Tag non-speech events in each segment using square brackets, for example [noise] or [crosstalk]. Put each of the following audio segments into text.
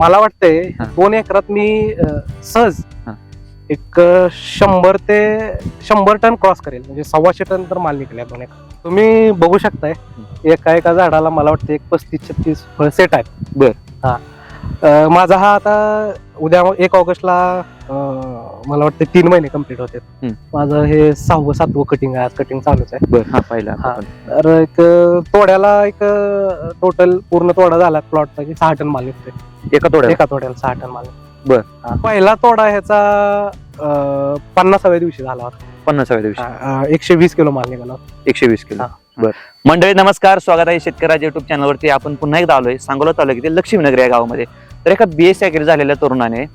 मला वाटतंय. दोन एकरात मी सहज. एक शंभर ते शंभर टन क्रॉस करेल म्हणजे सव्वाशे टन तर माल निघाल्या दोन एकर तुम्ही बघू शकताय एका एका झाडाला मला वाटतं एक पस्तीस छत्तीस फळ सेट आहेत बर. हा माझा हा आता उद्या एक ऑगस्टला मला वाटतं तीन महिने कंप्लीट होते. माझं हे सहावं सातवं कटिंग आहे आज कटिंग चालूच आहे बर हा पहिला. तर एक तोड्याला एक टोटल पूर्ण तोडा झाला प्लॉटचा की सहा टन माल निघतोय एका तोड्या एका तोड्याला सहा टन माल. बर. हा. पहिला तोडा ह्याचा अं, पन्नासाव्या दिवशी झाला होता. पन्नासाव्या दिवशी. अं, एकशे वीस किलो माल निघाला होता. एकशे वीस किलो. हा. बर. मंडळी नमस्कार. स्वागत आहे शेतकऱ्याच्या युट्यूब चॅनलवरती आपण पुन्हा एकदा आलोय सांगोला तालुक्यातील लक्ष्मीनगर या गावामध्ये. तर एका बीएस ऍग्री झालेल्या तरुणाने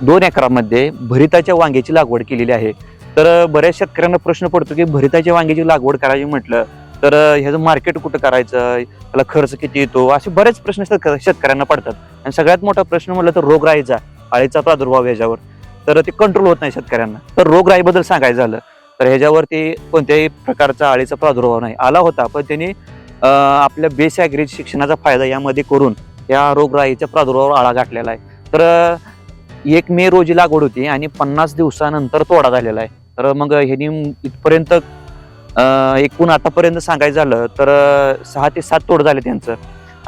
दोन एकरामध्ये भरिताच्या वांग्याची लागवड केलेली आहे. तर बऱ्याच शेतकऱ्यांना प्रश्न पडतो की भरिताच्या वांग्याची लागवड करायची म्हटलं तर ह्याचं मार्केट कुठं करायचं? त्याला खर्च किती येतो? असे बरेच प्रश्न शेतक- शेतकऱ्यांना पडतात. आणि सगळ्यात मोठा प्रश्न म्हटलं तर रोगराईचा अळीचा प्रादुर्भाव ह्याच्यावर. तर ते कंट्रोल होत नाही शेतकऱ्यांना. तर रोगराईबद्दल सांगायचं झालं तर ह्याच्यावरती कोणत्याही प्रकारचा अळीचा प्रादुर्भाव नाही. आला होता पण त्यांनी आपल्या बेस ॲग्रीज शिक्षणाचा फायदा यामध्ये करून या रोगराईच्या प्रादुर्भावावर आळा गाठलेला आहे. तर एक मे रोजी लागवड होती आणि पन्नास दिवसानंतर तोडा झालेला आहे. तर मग ह्यांनी इथपर्यंत एकूण आतापर्यंत सांगायचं झालं तर सहा ते सात तोड झाले त्यांचं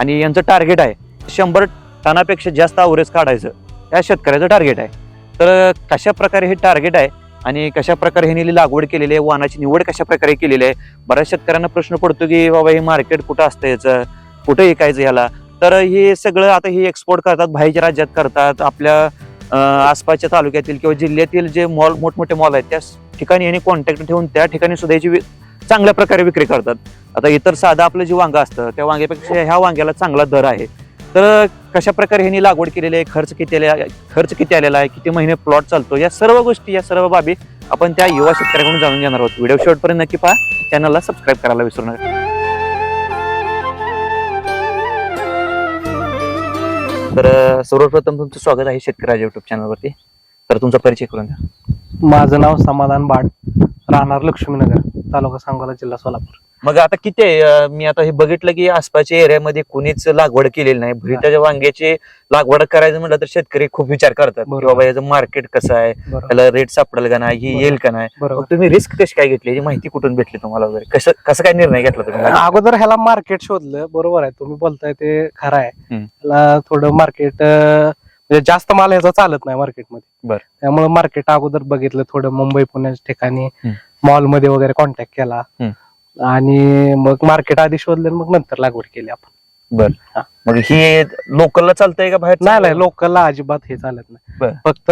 आणि यांचं टार्गेट आहे शंभर टनापेक्षा जास्त अवरेज काढायचं. या शेतकऱ्याचं टार्गेट आहे. तर कशा प्रकारे हे टार्गेट आहे आणि कशा प्रकारे ह्यांनी लागवड केलेली आहे वाहनाची निवड कशा प्रकारे केलेली आहे बऱ्याच शेतकऱ्यांना प्रश्न पडतो की बाबा हे मार्केट कुठं असतं याचं? कुठं ऐकायचं ह्याला? तर हे सगळं आता हे एक्सपोर्ट करतात बाहेरच्या राज्यात करतात आपल्या आसपासच्या तालुक्यातील किंवा जिल्ह्यातील जे मॉल मोठमोठे मॉल आहेत त्या ठिकाणी यांनी कॉन्टॅक्ट ठेवून त्या ठिकाणी सुद्धा याची चांगल्या प्रकारे विक्री करतात. आता इतर साधा आपलं जे वांगं असतं त्या वांग्यापेक्षा ह्या वांग्याला चांगला दर आहे. तर कशा प्रकारे ह्यांनी लागवड केलेली आहे खर्च किती आले खर्च किती आलेला आहे किती महिने प्लॉट चालतो या सर्व गोष्टी या सर्व बाबी आपण त्या युवा शेतकऱ्याकडून जाणून घेणार आहोत. व्हिडिओ शेवटपर्यंत नक्की पहा. चॅनलला सबस्क्राईब करायला विसरू नका. तर सर्वप्रथम तुमचं स्वागत आहे शेतकऱ्याच्या युट्यूब चॅनलवरती तर तुमचा परिचय करून द्या. माझं नाव समाधान बाड राहणार लक्ष्मीनगर तालुका सांगोला जिल्हा सोलापूर. मग आता किती आहे? अं, मी आता हे बघितलं की आसपासच्या एरियामध्ये कोणीच लागवड केलेली नाही. भरिताच्या वांग्याची लागवड करायचं म्हटलं तर शेतकरी खूप विचार करतात की बरोबर. बाबा याचं मार्केट कसं आहे? बरोबर. त्याला रेट सापडेल का नाही? ही बरोबर. येईल का नाही? मग तुम्ही रिस्क कशी काय घेतली? याची माहिती कुठून भेटली तुम्हाला वगैरे? कसं कसं काय निर्णय घेतला तुम्ही? अगोदर ह्याला मार्केट शोधलं. बरोबर आहे. तुम्ही बोलताय ते खरं आहे. हम्म. ह्याला थोडं मार्केट म्हणजे जास्त माल ह्याचा चालत नाही मार्केटमध्ये बर. त्यामुळे मार्केट अगोदर बघितलं. थोडं मुंबई पुण्याच्या ठिकाणी हम्म. मॉलमध्ये वगैरे कॉन्टॅक्ट केला. हम्म. आणि मग मार्केट आधी शोधलं आणि मग नंतर लागवड केली आपण. मग ही. लोकलला चालतंय का बाहेर नाही नाही लोकलला अजिबात हे चालत नाही. बर. फक्त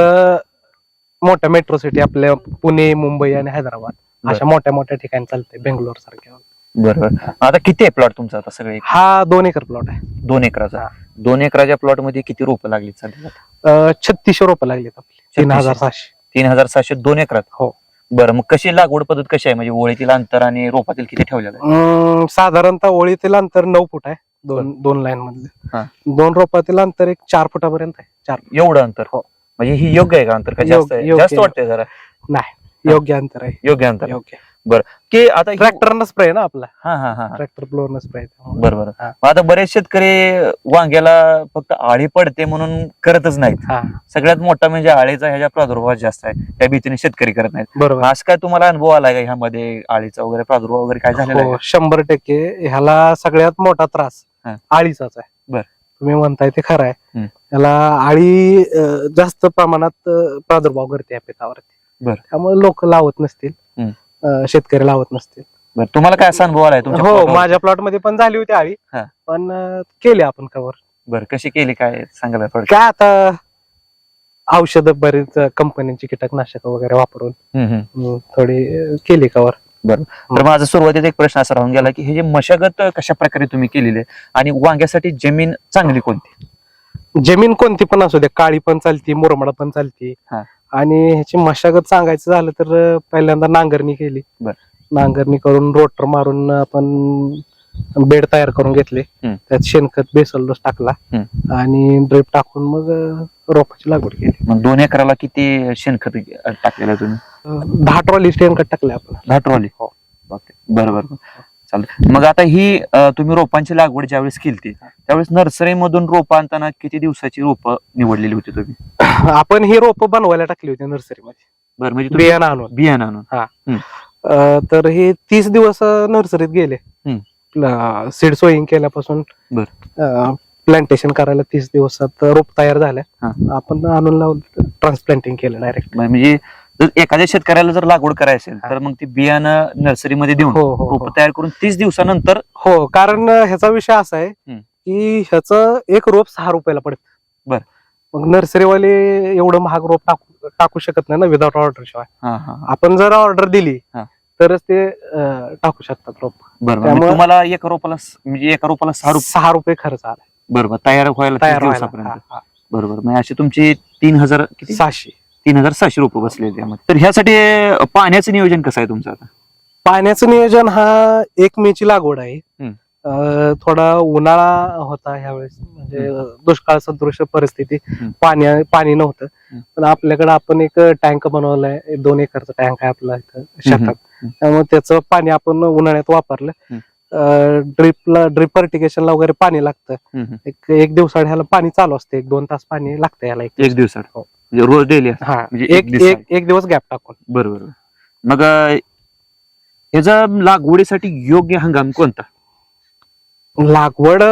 मोठ्या मेट्रो सिटी आपल्या पुणे मुंबई आणि हैदराबाद बर. अशा मोठ्या मोठ्या ठिकाणी चालतंय बेंगलोर सारख्या. बरोबर आता किती आहे प्लॉट तुमचा आता सगळे? हा दोन एकर प्लॉट आहे. दोन एकराचा. हा. दोन एकराच्या प्लॉटमध्ये किती रोपं लागली सध्या? अं, छत्तीसशे रुपये लागलेत आपले. तीन 3600. हजार सहाशे. तीन हजार सहाशे दोन एकरात? हो. बरं मग कशी लागवड पद्धत कशी आहे? म्हणजे ओळीतील अंतर आणि रोपातील किती ठेवलेलं आहे? अं, साधारणतः ओळीतील अंतर नऊ फूट आहे दोन दोन लाईन हा. मधले दोन रोपातील अंतर एक चार फुटापर्यंत आहे चार एवढं अंतर? हो. म्हणजे ही योग्य आहे का अंतर? का जास्त योग्य- आहे? योग्य जास्त आहे. वाटतंय जरा? योग्य अंतर आहे. योग्य अंतर. योग्य. की आता ट्रॅक्टरनं स्प्रे ना आपला. हा हा हा. ट्रॅक्टर ब्लोअरनं स्प्रे बरोबर हा. आता बरेच शेतकरी वांग्याला फक्त आळी पडते म्हणून करतच नाहीत. हा. सगळ्यात मोठा म्हणजे आळीचा ह्याच्या प्रादुर्भाव जास्त आहे. त्या भीतीने शेतकरी करत नाहीत. बरोबर. आज काय तुम्हाला अनुभव आलाय का ह्यामध्ये? आळीचा वगैरे प्रादुर्भाव वगैरे काय झालेला हो शंभर टक्के ह्याला सगळ्यात मोठा त्रास हा. आळीचाच आहे. बर. तुम्ही म्हणताय ते खरं आहे. हम्म. ह्याला आळी अं, जास्त प्रमाणात अं, प्रादुर्भाव करते या पिकावरती. बर. त्यामुळे लोक लावत नसतील. हम्म. अं, शेतकरी लावत नसतील बरं, तुम्हाला काय असा अनुभव आलाय तुमच्या हो? माझ्या प्लॉटमध्ये पण झाली होती आळी हा. पण अं, केली आपण कव्हर बरं कशी केली? काय सांगायला थोडं काय आता औषध बरीच कंपन्यांची कीटकनाशक वगैरे वापरून हम्म, थोडी अं, केली कव्हर तर माझा सुरुवातीत एक प्रश्न असा राहून गेला की हे जे मशागत कशा प्रकारे तुम्ही केलेली आहे? आणि वांग्यासाठी जमीन चांगली कोणती? जमीन कोणती पण असू दे काळी पण चालती मुरमाड पण चालती हा. आणि ह्याची मशागत सांगायचं झालं तर पहिल्यांदा नांगरणी केली बर. नांगरणी करून रोटर मारून आपण बेड तयार करून घेतले हम्म. त्यात शेणखत बेसल डोस टाकला. आणि ड्रिप टाकून मग अं, रोपाची लागवड केली मग दोन एकराला किती शेणखत टाकलेलं तुम्ही अं, दहा ट्रॉली शेणखत टाकले आपण दहा ट्रॉली हो. ओके बरं बरं बरं. चालतं. मग आता ही तुम्ही रोपांची लागवड ज्यावेळेस केली त्यावेळेस नर्सरी मधून रोप आणताना किती दिवसाची रोप निवडलेली होती तुम्ही? [coughs] आपण ही रोपं बनवायला टाकली होती नर्सरीमध्ये. बरं म्हणजे बियाणं आणून. बियाणं आणून. अं, तर हे तीस दिवस नर्सरीत गेले. सीड सोईंग केल्यापासून बर. प्लांटेशन करायला तीस दिवसात रोप तयार हा. झाल्या आपण आणून लावलं ट्रान्सप्लांटिंग केलं डायरेक्ट. म्हणजे जर एखाद्या शेतकऱ्याला जर लागवड करायची असेल तर मग ती बियाणं नर्सरीमध्ये देऊन हो हो रोप हो. तयार करून तीस दिवसानंतर हो कारण ह्याचा विषय असा आहे हम्म. की ह्याचं एक रोप सहा रुपयाला पडत बर. मग नर्सरीवाले एवढं महाग रोप टाकू टाकू शकत नाही ना विदाउट ऑर्डर शिवाय हा, हा, हा. आपण जर ऑर्डर दिली हा. तरच ते अं, टाकू शकतात रोप बरं म्हणजे त्यामुळं- तुम्हाला एका रोपाला स- म्हणजे एका रोपाला सहा रुपये सहा रुपये खर्च आला बरोबर तयार व्हायला तीस तयार व्हायला दिवसापर्यंत हा, हा. बरोबर म्हणजे असे तुमचे तीन हजार किती सहाशे तीन हजार सहाशे रुपये बसले त्यामध्ये तर ह्यासाठी पाण्याचं नियोजन कसं आहे तुमचं आता पाण्याचं नियोजन हा एक मेची लागवड आहे हम्म. अं, थोडा उन्हाळा होता ह्यावेळेस म्हणजे दुष्काळ सदृश परिस्थिती हम्म. पाणी पाणी नव्हतं हम्म. पण आपल्याकडे आपण एक टँक बनवलाय दोन एकरचा टँक आहे आपला इथं शेतात हम्म. त्यामुळे त्याचं पाणी आपण उन्हाळ्यात वापरलं ड्रिपला ड्रिप अर्टिकेशनला वगैरे पाणी लागतं हम्म, हम्म. एक एक दिवसाड ह्याला पाणी चालू असते एक दोन तास पाणी लागतं ह्याला एक एक दिवसात हो. म्हणजे रोज डेली हा म्हणजे एक एक. एक एक दिवस गॅप टाकून बरोबर मग अं, ह्याचा लागवडीसाठी योग्य हंगाम कोणता लागवड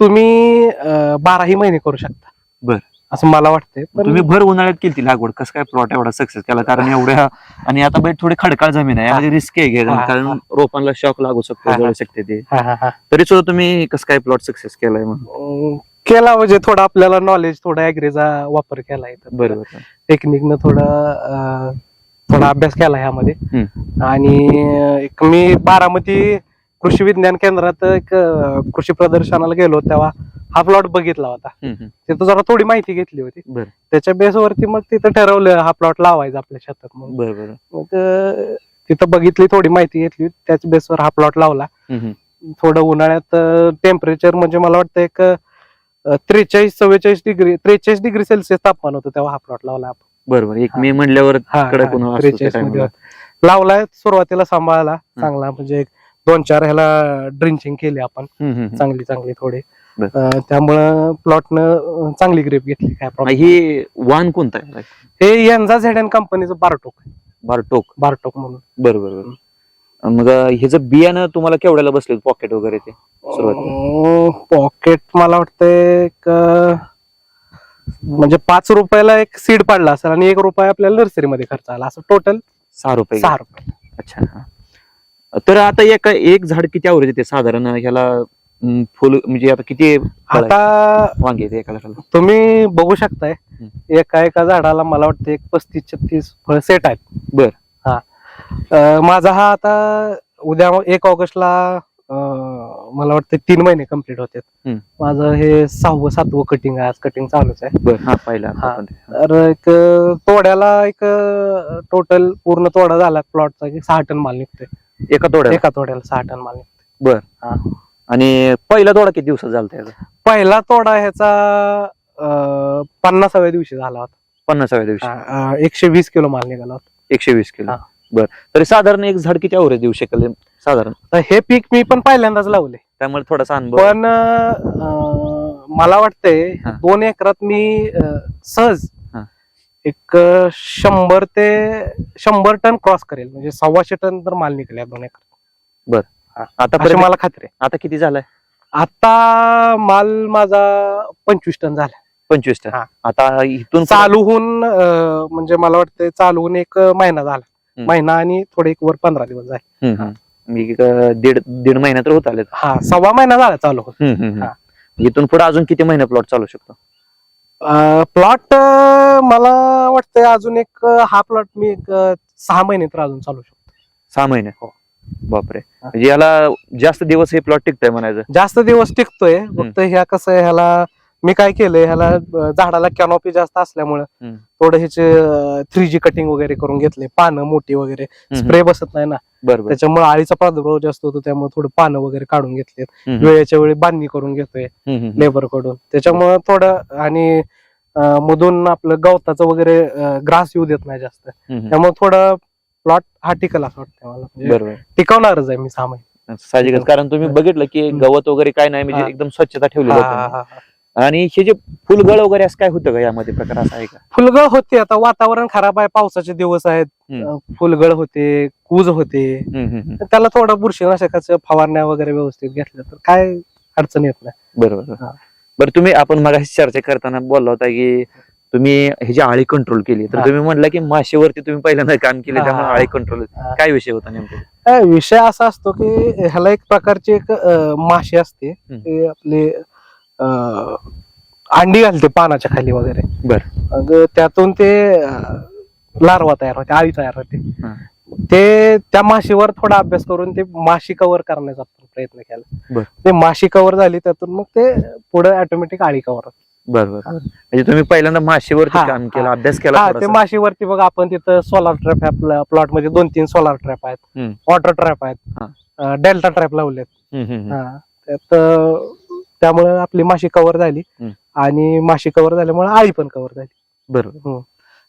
तुम्ही अं, बाराही महिने करू शकता बर. असं मला वाटतंय पण तुम्ही भर उन्हाळ्यात केली लागवड कसं काय प्लॉट एवढा सक्सेस केला कारण एवढ्या आणि आता बाई थोडी खडकाळ जमीन आहे यामध्ये रिस्क आहे घ्यायला हा, कारण हा. रोपांना शॉक लागू शकतो हा. जळू शकते ते हा, हा, हा. तरी सुद्धा तुम्ही कसं काय प्लॉट सक्सेस केलाय मग अं, केला म्हणजे थोडा आपल्याला नॉलेज थोडा ऍग्रीचा वापर केला आहे. बरोबर. टेक्निकनं थोडं अं, थोडा अभ्यास केला ह्यामध्ये. आणि एक मी बारामती कृषी विज्ञान केंद्रात एक अं, कृषी प्रदर्शनाला गेलो तेव्हा हा प्लॉट बघितला होता. तिथं जरा थोडी माहिती घेतली होती. बरं. त्याच्या बेसवरती मग तिथं ठरवलं हा प्लॉट लावायचा आपल्या शेतात म्हणून. बरोबर मग अं, तिथं बघितली थोडी माहिती घेतली त्याच बेसवर हा प्लॉट लावला. थोडं उन्हाळ्यात टेम्परेचर म्हणजे मला वाटतं एक त्रेचाळीस चव्वेचाळीस डिग्री त्रेचाळीस डिग्री सेल्सिअस तापमान होतं तेव्हा हा प्लॉट लावला आपण बरोबर एक. मे म्हणल्यावर हा, कडक हा, उन्हाळा असतो त्या 43 मध्ये time ला. होता. लावलाय सुरुवातीला सांभाळला चांगला म्हणजे एक दोन चार ह्याला ड्रिंचिंग केली आपण हम्म, हम्म, हम्म. चांगली चांगली थोडी बर. अं, त्यामुळं प्लॉटनं चांगली ग्रेप घेतली काय प्रॉब्लेम ही वाण कोणता आहे हे यांचा झेड एन कंपनीचं बारटोक. बारटोक बारटोक म्हणून बरोबर बरोबर मग ह्याचं बियाणं तुम्हाला केवढ्याला बसले पॉकेट वगैरे ते? सुरुवातीला? पॉकेट मला वाटतं एक अं, म्हणजे पाच रुपयाला एक सीड पाडला असेल आणि एक रुपया आपल्याला नर्सरीमध्ये खर्च आला. असं टोटल सहा रुपये सहा रुपये. अच्छा हा. तर आता एक एक झाड किती आवरेज येते साधारण? ह्याला फुल म्हणजे आता किती फळ? आता वांगे येते एका झाडाला. तुम्ही बघू शकताय एका एका झाडाला मला वाटतं एक पस्तीस छत्तीस फळ सेट आहेत. बर. हा. माझा हा आता उद्या एक ऑगस्टला मला वाटतं तीन महिने कंप्लीट होते. माझं हे सहावं सातवं कटिंग आहे. आज कटिंग चालूच आहे. बर हा पहिला. तर एक तोड्याला एक टोटल पूर्ण तोडा झाला प्लॉटचा की सहा टन माल निघतोय. एका तोड्या एका तोड्याला सहा टन माल निघतोय. बर. हा. आणि पहिला तोडा किती दिवसात झाला त्याचा पहिला तोडा ह्याचा पन्नासाव्या दिवशी झाला होता. पन्नासाव्या दिवशी. एकशे वीस किलो माल निघाला होता. एकशे वीस किलो. बर. तरी साधारण एक झाड किती आवरेज देऊ शकेल साधारण. तर हे पीक मी पण पहिल्यांदाच लावले. त्यामुळे थोडासा अनुभव. पण अं, मला वाटतंय हा. दोन एकरात मी अं, सहज हा. एक अं, शंभर ते शंभर टन क्रॉस करेल. म्हणजे सव्वाशे टन तर माल निघाला दोन एकर अशी आता मला खात्री आहे. आता किती झालाय? आता माल माझा पंचवीस टन झाला. पंचवीस टन. हा. आता इथून चालू होऊन अं, म्हणजे मला वाटतंय चालू होऊन एक महिना झाला. महिना आणि थोडे एक वर पंधरा दिवस झाले. हम्म, हम्म. मी एक, अं, दीड दीड महिना तर होत आले हा सव्वा महिना झाला चालू होऊन हा. इथून पुढे अजून किती महिने प्लॉट चालू शकतो? प्लॉट मला वाटतंय अजून एक अं, हा प्लॉट मी एक अं, सहा महिने तर अजून चालू शकतो. सहा महिने? हो. बापरे. म्हणजे याला जास्त दिवस हे प्लॉट टिकताय म्हणायचं. जास्त दिवस टिकतोय. फक्त ह्या कसं आहे ह्याला मी काय केलंय ह्याला अं, झाडाला कॅनॉपी जास्त असल्यामुळे हम्म. थोडं ह्याचे थ्री जी कटिंग वगैरे करून घेतले पानं मोठी वगैरे. स्प्रे बसत नाही ना. बरोबर. त्याच्यामुळे आळीचा प्रादुर्भाव जास्त होतो त्यामुळे थोडं पानं वगैरे काढून घेतलेत. वेळेच्या वेळी बांधणी करून घेतोय. लेबरकडून त्याच्यामुळं थोडं आणि अं, मधून आपलं गवताचं वगैरे ग्रास येऊ देत नाही जास्त. त्यामुळे थोडं प्लॉट हा टिकल असं वाटतं मला. म्हणजे बरोबर. टिकवणारच आहे मी सहा महिने. साहजिकच. कारण तुम्ही बघितलं की गवत वगैरे काय नाही म्हणजे हा. एकदम स्वच्छता ठेवली हा, हा, हा, हा. आणि हे जे फुलगळ वगैरे असं काय होतं का यामध्ये प्रकार असा आहे का फुलगळ होते आता वातावरण खराब आहे पावसाचे दिवस आहेत हम्म. फुलगळ होते कूज होते हम्म, हम्म, हम्म. त्याला थोडं बुरशीनाशकाचं फवारण्या वगैरे व्यवस्थित घेतल्या तर काय अडचण येत नाही बरोबर हा. बरं तुम्ही आपण मग चर्चा करताना बोलला होता की तुम्ही हे जी आळी कंट्रोल केली तर हा. तुम्ही म्हटलं की माशेवरती तुम्ही पहिल्यांदा काम केले हा. त्यामुळे आळी कंट्रोल हा. काय विषय होता नेमका काय विषय असा असतो की ह्याला एक प्रकारची एक अं, माशी असते. ते आपले अं, अंडी घालते पानाच्या खाली वगैरे बर मग त्यातून ते लार्वा तयार होते आळी तयार होते. ते त्या माशीवर थोडा अभ्यास करून ते माशी कव्हर करण्याचा आपण प्रयत्न केला बर. ते माशी कव्हर झाली त्यातून मग ते पुढे ऑटोमॅटिक आळी कव्हर बरोबर म्हणजे तुम्ही पहिल्यांदा माशेवरती हा, काम केलं हा. अभ्यास केला हा ते थोडासा. माशीवरती बघ आपण तिथं सोलार ट्रॅप आपल्या प्लॉटमध्ये दोन तीन सोलार ट्रॅप आहेत हम्म. वॉटर ट्रॅप हा. आहेत डेल्टा ट्रॅप लावलेत हम्म, हम्म, हम्म. हा त्यात अं, त्यामुळे आपली माशी कव्हर झाली हम्म. आणि माशी कव्हर झाल्यामुळे आळी पण कव्हर झाली बरोबर हम्म.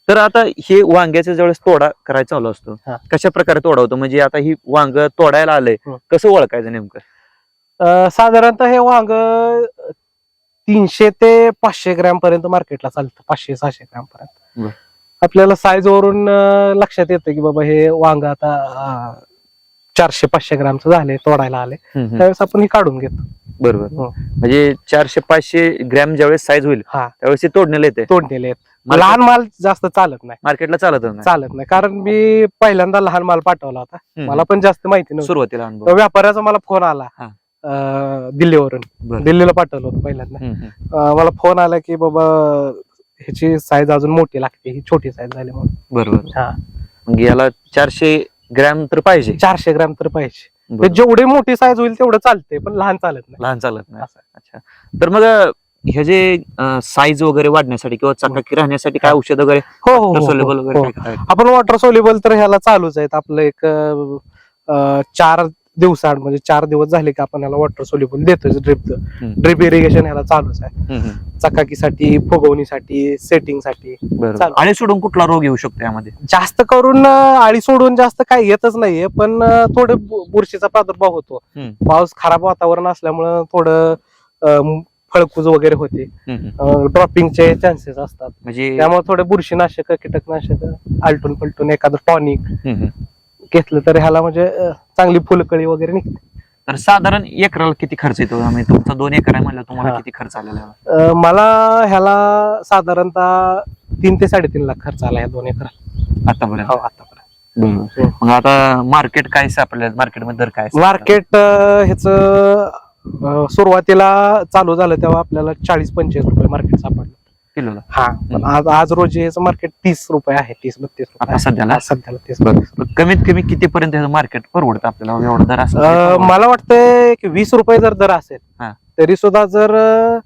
तर आता हे वांग्याचा ज्यावेळेस तोडा करायचा चालू असतो हा. कशा प्रकारे तोडा होतो म्हणजे आता ही वांग तोडायला आलंय हम्म. कसं ओळखायचं नेमकं अं, साधारणतः हे वांग तीनशे ते पाचशे ग्रॅम पर्यंत मार्केटला चालतं पाचशे सहाशे ग्रॅम पर्यंत बर. आपल्याला साईज वरून अं, लक्षात येतं की बाबा हे वांग आता चारशे पाचशे ग्रॅमचं झाले तोडायला आले. त्यावेळेस आपण हे काढून घेतो बरोबर. हो. म्हणजे चारशे पाचशे ग्रॅम ज्यावेळेस साईज होईल हा. त्यावेळेस ते तोडण्याला येते तोडलेले आहेत. लहान माल जास्त चालत नाही. मार्केटला चालत नाही. चालत नाही. कारण मी पहिल्यांदा लहान माल पाठवला होता. हम्म. मला पण जास्त माहिती नव्हती. सुरुवातीला अनुभव. व्यापाऱ्याचा मला फोन आला हा. अं, दिल्लीवरून. बरं. दिल्लीला पाठवलं होतं पहिल्यांदा. हम्म, हम्म. अं, मला फोन आला की बाबा ह्याची साईज अजून मोठी लागते. ही छोटी साईज झाली म्हणून. बरोबर. हा. मग याला चारशे ग्रॅम तर पाहिजे. चारशे ग्रॅम तर पाहिजे. ते जेवढी मोठी साईज होईल तेवढं चालते पण लहान चालत नाही. लहान चालत नाही असं. अच्छा. तर मग हे जे साईज वगैरे वाढण्यासाठी किंवा चकाकी राहण्यासाठी काय औषध वगैरे हो हो, हो सोलेबल हो, वगैरे हो. काय? आपण वॉटर सोल्युबल तर ह्याला चालूच आहेत. आपलं एक अं, अं, चार दिवसाआड म्हणजे चार दिवस झाले की आपण ह्याला वॉटर सोल्युबल देतोय ड्रिप हम्म. ड्रिप इरिगेशन ह्याला चालूच आहे. चकाकीसाठी फुगवणीसाठी सेटिंगसाठी. आणि सोडून कुठला रोग येऊ शकतो यामध्ये जास्त करून आळी सोडून जास्त काही येतच नाहीये पण थोडं बुरशीचा प्रादुर्भाव होतो. पाऊस खराब वातावरण असल्यामुळं थोडं फळकूज वगैरे होते. ड्रॉपिंगचे चान्सेस असतात म्हणजे त्यामुळे थोडे बुरशीनाशक कीटकनाशक आलटून पलटून एखादं टॉनिक. घेतलं तर ह्याला म्हणजे अं, चांगली फुलकळी वगैरे निघते. तर साधारण एकराला किती खर्च येतो? तुमचा दोन एकर आहे म्हणलं तुम्हाला हा. किती खर्च आलेला आहे? अं, मला ह्याला साधारणतः तीन ते साडेतीन लाख खर्च आला ह्या दोन एकर आतापर्यंत? हो आतापर्यंत. बरोबर मग आता मार्केट काय सापडलं मार्केटमध्ये दर काय? मार्केट ह्याच सुरुवातीला चालू झालं तेव्हा आपल्याला चाळीस पंचेचाळीस रुपये मार्केट सापडलं. किलोला हा पण आज आज रोजी याचं मार्केट तीस रुपये आहे तीस बत्तीस रुपये आता आहे. सध्याला सध्याला तीस बरं. बत्तीस मग कमीत कमी किती पर्यंत मार्केट परवडतं आपल्याला एवढं दर असं अं, मला वाटतंय की वीस रुपये जर दर असेल हा. तरी सुद्धा जर अं,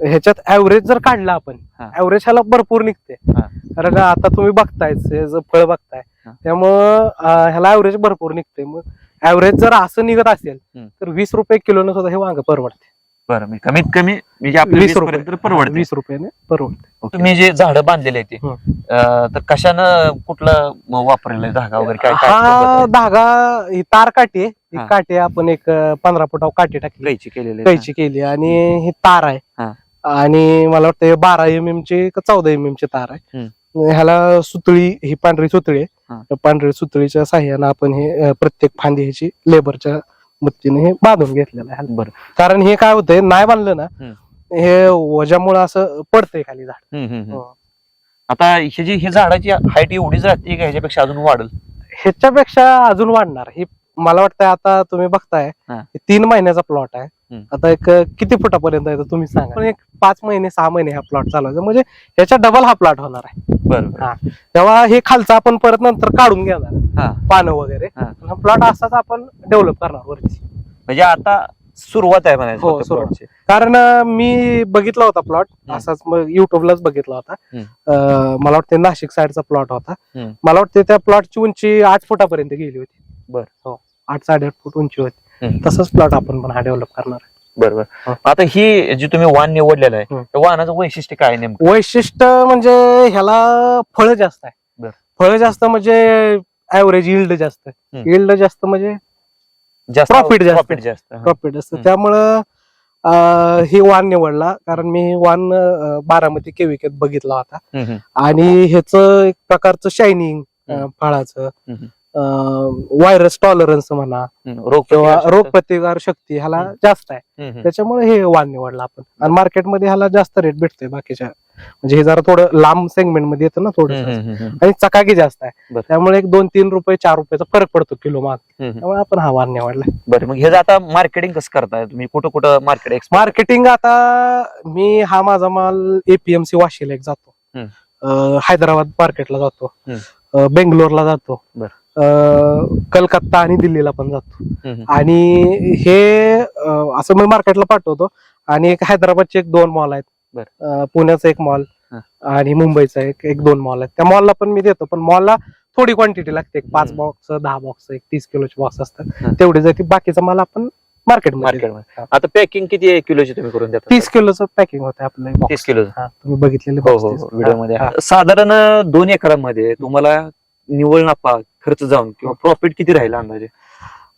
ह्याच्यात ऍव्हरेज जर काढला आपण हा. ऍव्हरेज ह्याला भरपूर निघते हा. कारण आता तुम्ही बघताय हे जे फळ बघताय हा. त्यामुळं अं, ह्याला ऍव्हरेज भरपूर निघते मग ऍव्हरेज जर असं निघत असेल हम्म. तर वीस रुपये किलोनं सुद्धा हे वांग परवडते बरं मी कमीत कमी म्हणजे आपल्या वीस रुपये. पर्यंत परवडते. वीस रुपयाने परवडते. तुम्ही जे झाडं बांधलेले आहेत ते हं. अं, तर कशानं कुठलं वापरलेलं धागा वगैरे काय हा धागा ही तार काठी आहे. ही हा. काठी आपण एक अं, पंधरा फुटावर काठी टाकली. कैची केलेली? कैची केली. आणि ही तार आहे. हा. आणि मला वाटतं हे बारा एम एम ची का चौदा एम एम ची तार आहे. ह्याला सुतळी ही पांढरी सुतळी हा. आहे पांढरी सुतळीच्या साह्यानं आपण हे अं, प्रत्येक फांदी ह्याची लेबरच्या मदतीने हे बांधून घेतलेलं आहे बरं कारण हे काय होतंय नाही बांधलं ना. हे वजामुळे असं पडतंय खाली झाड हम्म, हम्म, हम्म. हो. आता हे जी ही झाडाची हाईट एवढीच राहते का ह्याच्यापेक्षा अजून वाढल ह्याच्यापेक्षा अजून वाढणार ही मला वाटतं आता तुम्ही बघताय हा. हे तीन महिन्याचा प्लॉट आहे. आता एक किती फुटापर्यंत आहे तर तुम्ही सांगा पण एक पाच महिने सहा महिने हा प्लॉट चालवायचा म्हणजे ह्याच्या डबल हा प्लॉट होणार आहे बरं हा. तेव्हा हे खालचं आपण परत नंतर काढून घेणार हा पानं वगैरे हा. हा प्लॉट असाच आपण डेव्हलप करणार वरती म्हणजे आता सुरुवात आहे म्हणायचं हो, सुरुवात. plotची. कारण अं, मी बघितला होता प्लॉट हम्म. असाच मग युट्यूबलाच बघितला होता हम्म. अं, मला वाटतं नाशिक साईडचा प्लॉट होता हम्म. मला वाटतं त्या प्लॉटची उंची आठ फुटापर्यंत गेली होती बर. हो आठ साडेआठ फूट उंची होती. तसंच प्लॉट आपण पण हा डेव्हलप करणार आहे. बरोबर हा. आता ही जी तुम्ही वाण निवडलेलं आहे. त्या वाहनाचं वैशिष्ट्य काय नेमकं वैशिष्ट्य म्हणजे ह्याला फळं जास्त आहे बर. फळं जास्त म्हणजे ऍव्हरेज इल्ड जास्त हम्म. इल्ड जास्त म्हणजे जास्त Profit जास्त. प्रॉफिट जास्त हा. प्रॉफिट असतं हम्म. त्यामुळं अं, ही वाण निवडला कारण मी वाण अं, बारामती केविकेत बघितला होता हम्म, हम्म. आणि ह्याच एक प्रकारचं शायनिंग हम्म. फळाचं हम्म. व्हायरस टॉलरन्स म्हणा. रोग किंवा. रोग प्रतिकार शक्ती ह्याला. जास्त आहे. त्याच्यामुळे हे वाण निवडलं आपण आणि मार्केटमध्ये ह्याला जास्त रेट भेटतोय बाकीच्या म्हणजे हे जरा थोडं लांब सेगमेंटमध्ये येतं ना थोडं. आणि चकाकी जास्त आहे. त्यामुळे एक दोन तीन रुपये चार रुपयाचा फरक पडतो किलो माग. त्यामुळे आपण हा वाण निवडला बरं मग हे आता मार्केटिंग कसं करताय तुम्ही कुठं कुठं मार्केट मार्केटिंग आता मी हा माझा माल एपीएमसी वाशीला एक जातो हैदराबाद मार्केटला जातो बेंगलोरला जातो कलकत्ता आणि दिल्लीला पण जातो. आणि हे असं मी मार्केटला पाठवतो. आणि एक हैदराबादचे एक दोन मॉल आहेत. पुण्याचा एक मॉल. आणि मुंबईचा एक एक दोन मॉल आहेत. त्या मॉलला पण मी देतो. पण मॉलला थोडी क्वांटिटी लागते. एक पाच. बॉक्स दहा बॉक्स एक तीस किलोचे बॉक्स. असतात. तेवढे जाते बाकीचा माल आपण मार्केटमध्ये मार्केटमध्ये आता पॅकिंग किती किलोची तुम्ही करून देता? तीस किलोचं पॅकिंग होतं आपलं. तीस किलो तुम्ही बघितलेले हो हो हा. साधारण दोन एकरामध्ये तुम्हाला निव्वळ नफा खर्च जाऊन किंवा प्रॉफिट किती राहिला अंदाजे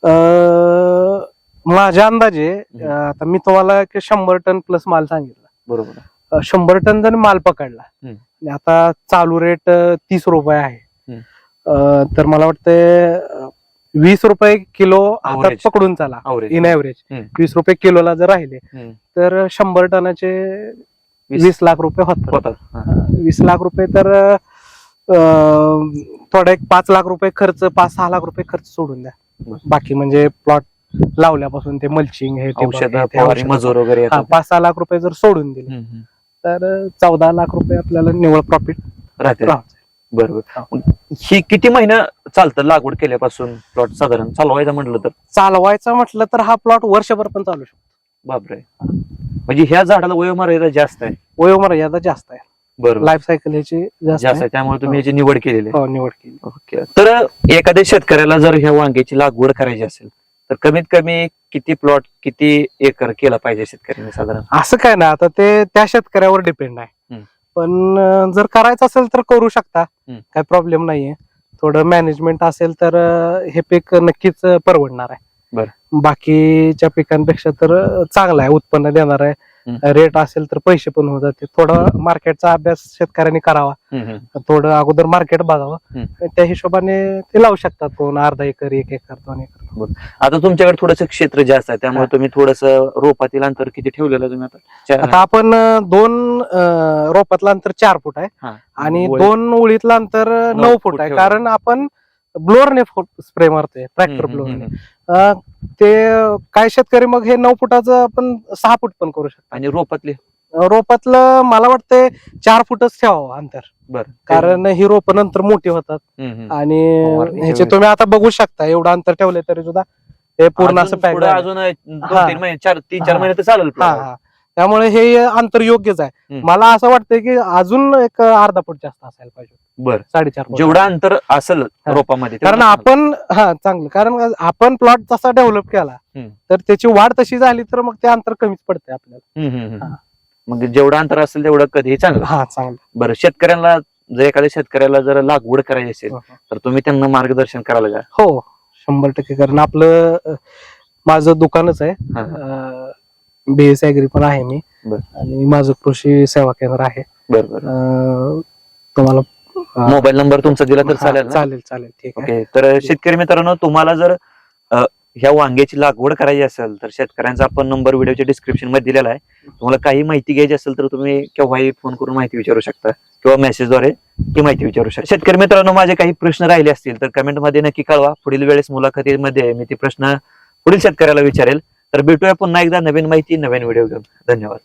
अं, माझ्या अंदाजे अं, आता मी तुम्हाला एक शंभर टन प्लस माल सांगितला बरोबर अं, शंभर टन जर माल पकडला हम्म. आणि आता चालू रेट तीस रुपये आहे हम्म. अं, तर मला वाटतं वीस रुपये किलो हातात Average. पकडून चाला इन ऍव्हरेज हम्म. वीस रुपये किलोला जर राहिले तर शंभर टनाचे वीस. वीस लाख रुपये होतात होतात हा. वीस लाख रुपये तर अं, थोडा एक पाच लाख रुपये खर्च पाच सहा लाख रुपये खर्च सोडून द्या. बाकी म्हणजे प्लॉट लावल्यापासून ते मल्चिंग हे ते. मजूर वगैरे. पाच सहा लाख रुपये जर सोडून दिले. तर चौदा लाख रुपये आपल्याला निवड प्रॉफिट राहते बरोबर हा. ही किती महिना चालतं लागवड केल्यापासून प्लॉट साधारण चालवायचं म्हटलं तर चालवायचं म्हटलं तर हा प्लॉट वर्षभर पण चालू शकतो बापरे म्हणजे ह्या झाडाला वयोमर्यादा जास्त आहे वयोमर्यादा जास्त आहे बरोबर. लाईफ सायकल ह्याची जास्त जास्त आहे. आहे त्यामुळे तुम्ही याची निवड केलेली आहे. हो निवड केली. ओके. तर एखाद्या शेतकऱ्याला जर ह्या वांग्याची लागवड करायची असेल तर कमीत कमी किती प्लॉट किती एकर केला पाहिजे शेतकऱ्यांनी साधारण? असं काय ना आता ते त्या शेतकऱ्यावर डिपेंड आहे. हम्म. पण अं, जर करायचं असेल तर करू शकता. हम्म. काय प्रॉब्लेम नाहीये. थोडं मॅनेजमेंट असेल तर अं, हे पीक नक्कीच अं, परवडणार आहे. बरं. बाकीच्या पिकांपेक्षा तर अं, चांगलं आहे. उत्पन्न देणार आहे. रेट असेल तर पैसे पण होत जाते थोडा मार्केटचा अभ्यास शेतकऱ्यांनी करावा. थोडं अगोदर मार्केट बघावं. त्या हिशोबाने ते लावू शकतात कोण अर्धा एकर एक एकर दोन एकर आता तुमच्याकडे थोडंसं क्षेत्र जास्त आहे त्यामुळे. तुम्ही थोडस रोपातील अंतर किती ठेवलेलं तुम्ही आता आता आपण दोन रोपातलं अंतर चार फूट आहे. आणि दोन उळीतलं अंतर नऊ फूट आहे. कारण आपण ब्लोअरने स्प्रे मारतोय ट्रॅक्टर ब्लोअरने. ते काय शेतकरी मग हे नऊ फुटाचं आपण सहा फूट पण करू शकतो आणि रोपातले रोपातलं मला वाटतंय चार फुटच ठेवावं अंतर बरं कारण ही रोप नंतर मोठी होतात. आणि ह्याचे. तुम्ही आता बघू शकता एवढं अंतर ठेवले तरी सुद्धा हे पूर्ण असं अजून. तीन चार तीन चार. महिने तर चालेल त्यामुळे हे अंतर योग्यच आहे. मला असं वाटतंय की अजून एक अर्धा फूट जास्त असायला पाहिजे बरं. साडेचार जेवढं अंतर असेल हा. रोपामध्ये कारण आपण हा चांगलं. कारण आपण प्लॉट तसा डेव्हलप केला. तर त्याची वाढ तशी झाली तर मग ते अंतर कमीच पडते आपल्याला. हम्म, हम्म, हम्म. हा. मग जेवढं अंतर असेल तेवढं कधी चांगलं. हा चांगलं. बरं शेतकऱ्यांना जर एखाद्या शेतकऱ्याला जर लागवड करायची असेल हो, तर तुम्ही त्यांना मार्गदर्शन करायला का? हो शंभर टक्के. कारण आपलं माझं दुकानच आहे. हा. बीएस ऍग्री पण आहे मी. बरं. आणि माझं कृषी सेवा केंद्र आहे. बरं बरं. अं, तुम्हाला मोबाईल नंबर तुमचा दिला तर हा, चालेल ना? चालेल चालेल. ठीक आहे. ओके तर शेतकरी मित्रांनो तुम्हाला जर अ, ह्या वांग्याची लागवड करायची असेल तर शेतकऱ्यांचा आपण नंबर व्हिडिओच्या डिस्क्रिप्शनमध्ये दिलेला आहे. तुम्हाला काही माहिती घ्यायची असेल तर तुम्ही केव्हाही फोन करून माहिती विचारू शकता किंवा मेसेजद्वारे ती माहिती विचारू शकता. शेतकरी मित्रांनो माझे काही प्रश्न राहिले असतील तर कमेंटमध्ये नक्की कळवा. पुढील वेळेस मुलाखतीमध्ये मी ती प्रश्न पुढील शेतकऱ्याला विचारेल. तर भेटूया पुन्हा एकदा नवीन माहिती नवीन व्हिडिओ घेऊन. धन्यवाद.